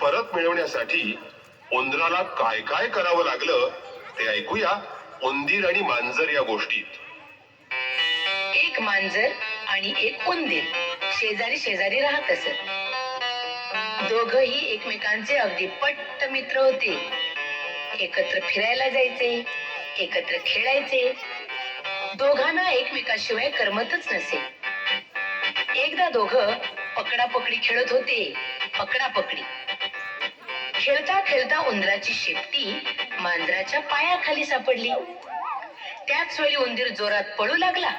परत मिळवण्यासाठी उंदराला काय काय करावं लागलं ते ऐकूया उंदीर आणि मांजर या गोष्टीत. एक मांजर आणि एक उंदीर. शेजारी शेजारी राहत असत. दोघही एकमेकांचे अगदी पट्ट मित्र होते. एकत्र फिरायला जायचे एकत्र खेळायचे. दोघांना एकमेकाशिवाय करमतच नसे. एकदा दोघं पकडापकडी खेळत होते पकडापकडी. खेळता खेळता उंदराची शेपटी मांजराच्या पायाखाली सापडली. त्याच वेळी उंदीर जोरात पळू लागला.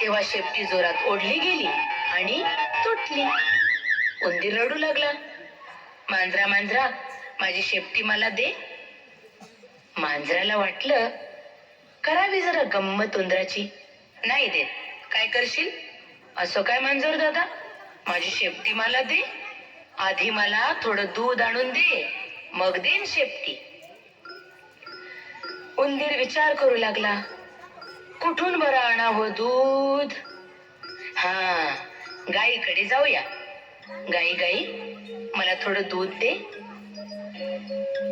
तेव्हा शेपटी जोरात ओढली गेली आणि तुटली. उंदीर रडू लागला. मांजरा मांजरा माझी शेपटी मला दे. मांजराला वाटलं करावी जरा गंमत उंदराची. नाही देत. काय करशील? असं काय मांजर दादा? माझी शेपटी मला दे. आधी मला थोडं दूध आणून दे मग देन शेपटी. उंदीर विचार करू लागला कुठून बरं आणावं हो दूध? हा गाईकडे जाऊया. गाई गाई मला थोडं दूध दे.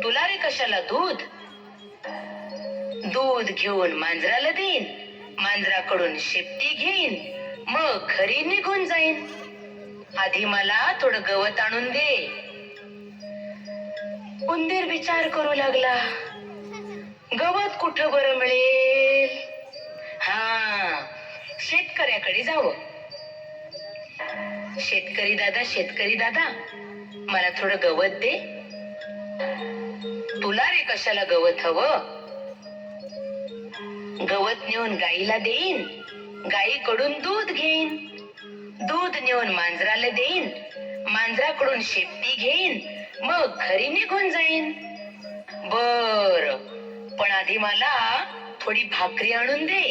तुला रे कशाला दूध? दूध घेऊन मांजराला देईन मांजराकडून शेपटी घेईन मग घरी निघून जाईन. आधी मला थोडं गवत आणून दे. उंदीर विचार करू लागला. गवत कुठं बरं मिळेल? हा शेतकऱ्याकडे जावं. शेतकरी दादा शेतकरी दादा मला थोडं गवत दे. तुला रे कशाला गवत हवं? गवत नेऊन गाईला देईन. गाईकडून दूध घेईन. दूध नेऊन मांजराला देईन. मांजराकडून शेपटी घेईन मग घरी निघून जाईन. बर पण आधी मला थोडी भाकरी आणून दे.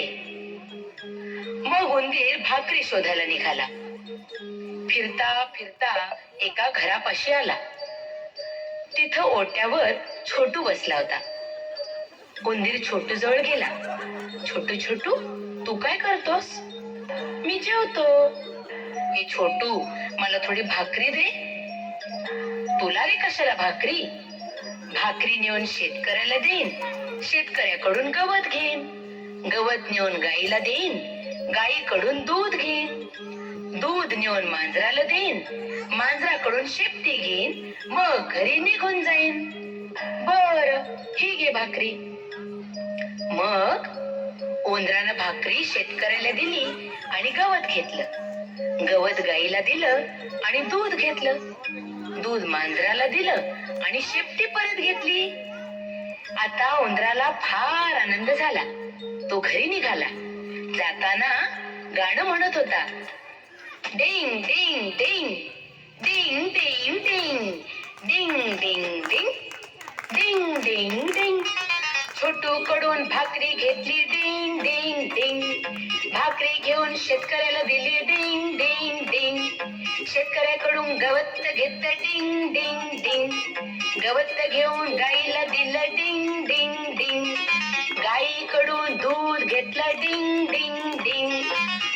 मग उंदीर भाकरी शोधायला निघाला. फिरता फिरता एका घरापाशी आला. तिथं ओट्यावर छोटू बसला होता. उंदीर छोटू जवळ गेला. छोटू छोटू तू काय करतोस? मी जेवतो. मी छोटू मला थोडी भाकरी दे. तुला रे कशाला भाकरी? भाकरी नेऊन शेतकऱ्याला देईन. शेतकऱ्याकडून गवत घेईन. गवत नेऊन गाईला देईन. गाईकडून दूध घेईन. दूध नेऊन मांजराला देईन. मांजराकडून शेपटी घेईन. मग घरी निघून जाईन. बर ही घे भाकरी. मग उंदरानं भाकरी शेतकऱ्याला दिली आणि गवत घेतलं. गवत गाईला दिलं आणि दूध घेतलं. दूध मांजराला दिलं आणि शेपटी परत घेतली. आता उंदराला फार आनंद झाला. तो घरी निघाला. जाताना गाणं म्हणत होता. डिंग डिंग डिंग. डिंग डिंग डिंग. डिंग डिंग डिंग. डिंग डिंग डिंग. छोटू कडून भाकरी घेतली. डिंग डिंग डिंग. भाकरी घेऊन शेतकऱ्याला दिली. डिंग डिंग शेतकऱ्याकडून गवत घेतलं डिंग डिंग डिंग. गवत घेऊन गाईला दिलं डिंग डिंग डिंग. गाईकडून दूध घेतलं डिंग डिंग डिंग.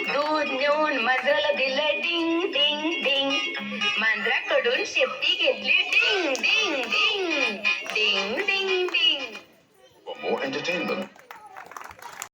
दूध नेऊन मांजराला दिलं डिंग डिंग डिंग. मांजराकडून शेपटी घेतली डिंग डिंग डिंग.